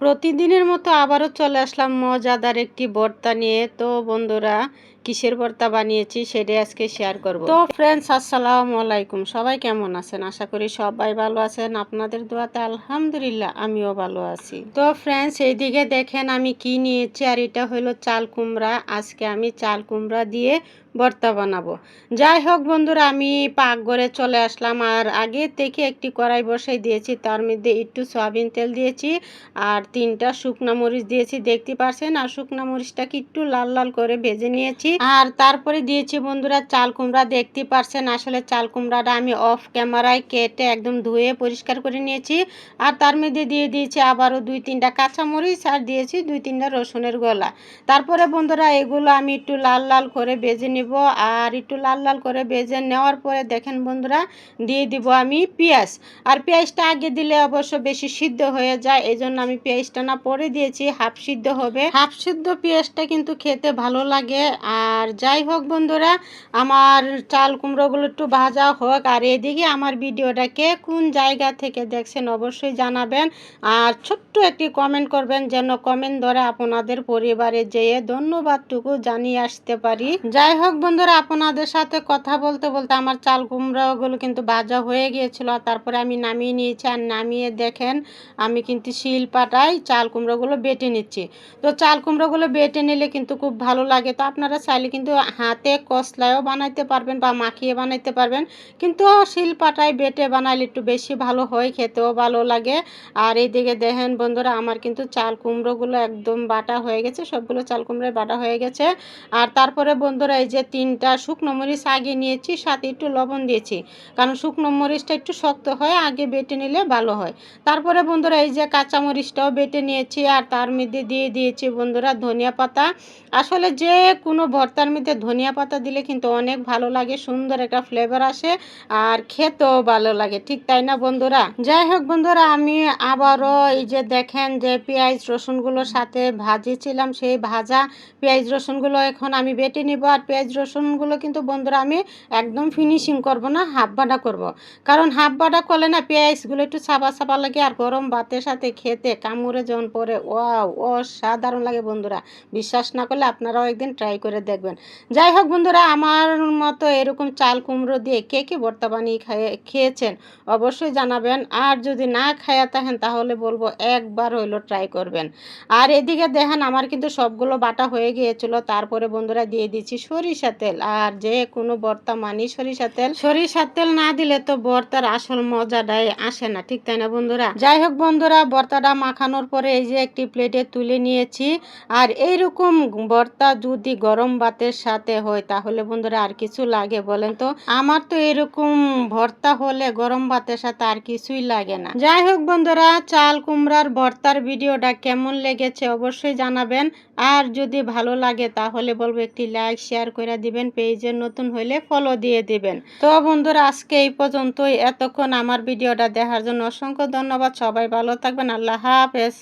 প্রতিদিনের মতো আবারও চলে আসলাম মজাদার একটি বর্তা নিয়ে। তো বন্ধুরা কিসের ভর্তা বানিয়েছি সেটাই আজকে শেয়ার করব। তো ফ্রেন্ডস আসসালামু আলাইকুম। সবাই কেমন আছেন? আশা করি সবাই ভালো আছেন। আপনাদের দোয়াতে আলহামদুলিল্লাহ, আমিও ভালো আছি। তো ফ্রেন্ডস এইদিকে দেখেন আমি কি নিয়েছি, আর এটা হলো চাল কুমড়া। আজকে আমি চাল কুমড়া দিয়ে ভর্তা বানাবো। যাই হোক বন্ধুরা, আমি পাকঘরে চলে আসলাম। আর আগে থেকে একটি কড়াই বসাই দিয়েছি, তার মধ্যে একটু সয়াবিন তেল দিয়েছি আর তিনটা শুকনা মরিচ দিয়েছি। দেখতে পারছেন আর শুকনা মরিচটাকে একটু লাল লাল করে ভেজে নিয়েছি। আর তারপরে দিয়েছি বন্ধুরা চাল কুমড়া, দেখতে পারছেন আসলে চাল কুমড়াটা আমি অফ ক্যামেরায় কেটে একদম ধুয়ে পরিষ্কার করে নিয়েছি। আর তার মধ্যে দিয়ে দিয়েছি আবারও দুই তিনটা কাঁচা মরিচ আর দিয়েছি দুই তিনটা রসুনের গলা। তারপরে বন্ধুরা এগুলো আমি একটু লাল লাল করে বেজে নিব। আর একটু লাল লাল করে বেজে নেওয়ার পরে দেখেন বন্ধুরা দিয়ে দিব আমি পেঁয়াজ। আর পেঁয়াজটা আগে দিলে অবশ্য বেশি সিদ্ধ হয়ে যায় এই জন্য আমি পেঁয়াজটা না পরে দিয়েছি, হাফ সিদ্ধ হবে। হাফ সিদ্ধ পেঁয়াজটা কিন্তু খেতে ভালো লাগে। আর যাই হোক বন্ধুরা, আমার চাল কুমড়োগুলো একটু ভাজা হোক, আর এদিকে আমার ভিডিওটাকে কোন জায়গা থেকে দেখছেন অবশ্যই জানাবেন। আর ছোট্ট একটি কমেন্ট করবেন, যেন কমেন্ট ধরে আপনাদের পরিবারে যেয়ে ধন্যবাদটুকু জানিয়ে আসতে পারি। যাই হোক বন্ধুরা, আপনাদের সাথে কথা বলতে বলতে আমার চাল কুমড়োগুলো কিন্তু ভাজা হয়ে গিয়েছিল তারপরে আমি নামিয়ে নিয়েছি। আর নামিয়ে দেখেন, আমি কিন্তু শিল পাটায় চাল কুমড়োগুলো বেটে নিচ্ছি। তো চাল কুমড়োগুলো বেটে নিলে কিন্তু খুব ভালো লাগে। তো আপনারা চাইলে কিন্তু হাতে কসলায়ও বানাইতে পারবেন বা মাখিয়ে বানাইতে পারবেন। কিন্তু শিল পাটায় বেটে বানাইলে একটু বেশি ভালো হয়, খেতেও ভালো লাগে। আর এইদিকে দেখেন বন্ধুরা, আমার কিন্তু চাল কুমড়োগুলো একদম বাটা হয়ে গেছে, সবগুলো চাল কুমড়োয় বাটা হয়ে গেছে। আর তারপরে বন্ধুরা, এই যে তিনটা শুকনো মরিচ আগে নিয়েছি, সাথে একটু লবণ দিয়েছি। কারণ শুকনো মরিচটা একটু শক্ত হয়, আগে বেটে নিলে ভালো হয়। তারপরে বন্ধুরা, এই যে কাঁচা মরিচটাও বেটে নিয়েছি, আর তার মধ্যে দিয়ে দিয়েছি বন্ধুরা ধনিয়া পাতা। আসলে যে কোনো ভর্তার মধ্যে ধনিয়া পাতা দিলে কিন্তু অনেক ভালো লাগে, সুন্দর একটা ফ্লেভার আসে আর খেতেও ভালো লাগে, ঠিক তাই না বন্ধুরা যাই হোক বন্ধুরা, আমি আবারও এই যে দেখেন যে পেঁয়াজ রসুনগুলোর সাথে ভাজিছিলাম, সেই ভাজা পেঁয়াজ রসুনগুলো এখন আমি বেটে নিব আর পেঁয়াজ রসুনগুলো কিন্তু বন্ধুরা আমি একদম ফিনিশিং করব না হাফ বাটা করব। কারণ হাফ বাটা করলে না পেঁয়াজগুলো একটু চাপা চাপা লাগে আর গরম ভাতের সাথে খেতে কামড়ে যখন পরে ও অসাধারণ লাগে বন্ধুরা বিশ্বাস না করলে আপনারাও একদিন ট্রাই করে দেখবেন। যাই হোক বন্ধুরা, আমার মতো এরকম চাল কুমড়ো দিয়ে কে কে ভর্তা বানিয়ে খেয়েছেন অবশ্যই জানাবেন। আর যদি না খায়া থাকেন, তাহলে বলব একবার হইল ট্রাই করবেন। আর এদিকে দেখেন, আমার কিন্তু সবগুলো বাটা হয়ে গিয়েছিল। তারপরে বন্ধুরা দিয়ে দিচ্ছি সরিষা তেল। আর যে কোনো ভর্তা মানি সরিষা তেল। সরিষার তেল না দিলে তো ভর্তার আসল মজাটাই আসে না, ঠিক তাই না বন্ধুরা? যাই হোক বন্ধুরা, ভর্তাটা মাখানোর পরে এই যে একটি প্লেটে তুলে নিয়েছি। আর এইরকম ভর্তা যদি গরম ভাতের সাথে হয়। তাহলে বন্ধুরা আর কিছু লাগে বলেন তো? আমার তো এরকম ভর্তা হলে গরম ভাতের সাথে আর কিছুই লাগে না। যাই হোক বন্ধুরা, চাল কুমড়ার ভর্তার ভিডিওটা কেমন লেগেছে অবশ্যই জানাবেন। আর যদি ভালো লাগে তাহলে বলব একটি লাইক, শেয়ার করে দিবেন, পেজে নতুন হলে ফলো দিয়ে দিবেন। তো বন্ধুরা, আজকে এই পর্যন্তই। এতক্ষণ আমার ভিডিওটা দেখার জন্য অসংখ্য ধন্যবাদ। সবাই ভালো থাকবেন। আল্লাহ হাফেজ।